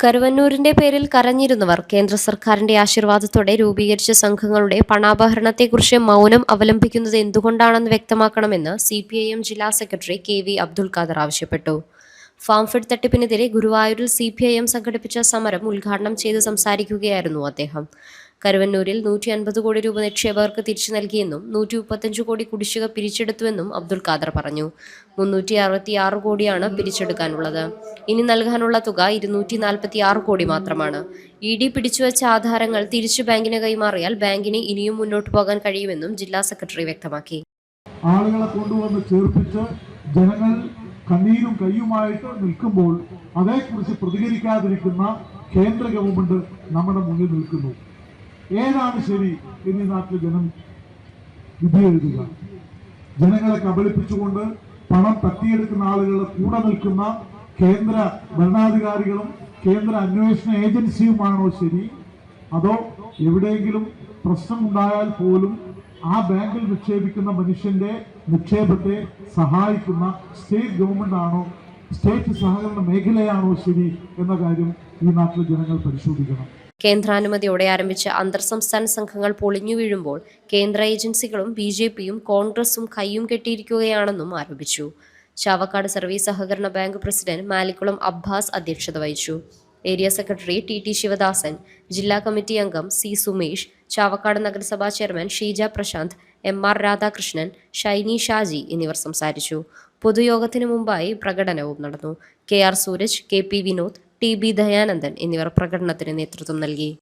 കരുവന്നൂരിന്റെ പേരിൽ കരഞ്ഞിരുന്നവർ കേന്ദ്ര സർക്കാരിന്റെ ആശീർവാദത്തോടെ രൂപീകരിച്ച സംഘങ്ങളുടെ പണാപഹരണത്തെക്കുറിച്ച് മൗനം അവലംബിക്കുന്നത് എന്തുകൊണ്ടാണെന്ന് വ്യക്തമാക്കണമെന്ന് സി പി ഐ എം ജില്ലാ secretary K V Abdul Khader ആവശ്യപ്പെട്ടു. ഫാംഫെഡ് തട്ടിപ്പിനെതിരെ ഗുരുവായൂരിൽ സി പി ഐ എം സംഘടിപ്പിച്ച സമരം ഉദ്ഘാടനം ചെയ്ത് സംസാരിക്കുകയായിരുന്നു അദ്ദേഹം. കരുവന്നൂരിൽ നൂറ്റി അൻപത് കോടി രൂപ നിക്ഷേപകർക്ക് തിരിച്ചു നൽകിയെന്നും നൂറ്റി മുപ്പത്തഞ്ച് കോടി കുടിശ്ശിക പിരിച്ചെടുത്തുവെന്നും അബ്ദുൽ ഖാദർ പറഞ്ഞു. മുന്നൂറ്റി അറുപത്തി ആറ് കോടിയാണ് പിരിച്ചെടുക്കാനുള്ളത്. ഇനി നൽകാനുള്ള തുക ഇരുന്നൂറ്റി നാൽപ്പത്തി ആറ് കോടി മാത്രമാണ്. ഇ ഡി പിടിച്ചുവച്ച ആധാരങ്ങൾ തിരിച്ചു ബാങ്കിന് കൈമാറിയാൽ ബാങ്കിന് ഇനിയും മുന്നോട്ട് പോകാൻ കഴിയുമെന്നും ജില്ലാ സെക്രട്ടറി വ്യക്തമാക്കി. ആളുകളെ കൊണ്ടുവന്ന് ചേർപ്പിച്ച് ജനങ്ങൾ കണ്ണീരും കയ്യുമായിട്ട് നിൽക്കുമ്പോൾ അതേക്കുറിച്ച് പ്രതികരിക്കാതിരിക്കുന്ന കേന്ദ്ര ഗവൺമെന്റ് നമ്മുടെ മുന്നിൽ നിൽക്കുന്നു. ഏതാണ് ശരി എന്നീ നാട്ടിൽ ജനം വിധി എഴുതുക ജനങ്ങളെ കബളിപ്പിച്ചുകൊണ്ട് പണം തട്ടിയെടുക്കുന്ന ആളുകളുടെ കൂടെ നിൽക്കുന്ന കേന്ദ്ര ഭരണാധികാരികളും കേന്ദ്ര അന്വേഷണ ഏജൻസിയുമാണോ ശരി? അതോ എവിടെയെങ്കിലും പ്രശ്നമുണ്ടായാൽ പോലും ആ ബാങ്കിൽ നിക്ഷേപിക്കുന്ന മനുഷ്യന്റെ നിക്ഷേപത്തെ സഹായിക്കുന്ന സ്റ്റേറ്റ് ഗവൺമെന്റ് ആണോ സ്റ്റേറ്റ് സഹകരണ മേഖലയാണോ ശരി എന്ന കാര്യം ഈ നാട്ടിലെ ജനങ്ങൾ പരിശോധിക്കണം. കേന്ദ്രാനുമതിയോടെ ആരംഭിച്ച അന്തർ സംസ്ഥാന സംഘങ്ങൾ പൊളിഞ്ഞു വീഴുമ്പോൾ കേന്ദ്ര ഏജൻസികളും ബി ജെ പിയും കോൺഗ്രസും കൈയും കെട്ടിയിരിക്കുകയാണെന്നും ആരോപിച്ചു. ചാവക്കാട് സർവീസ് സഹകരണ ബാങ്ക് പ്രസിഡന്റ് മാലിക്കുളം അബ്ബാസ് അധ്യക്ഷത വഹിച്ചു. Area secretary T T Sivadasan ജില്ലാ കമ്മിറ്റി അംഗം സി സുമേഷ് ചാവക്കാട് നഗരസഭാ chairman Sheeja Prasanth M R Radhakrishnan Shiny Shaji എന്നിവർ സംസാരിച്ചു. പൊതുയോഗത്തിന് മുമ്പായി പ്രകടനവും നടന്നു. K R Sooraj K P Vinod T B. Dayanandan എന്നിവർ പ്രകടനത്തിന് നേതൃത്വം നൽകി.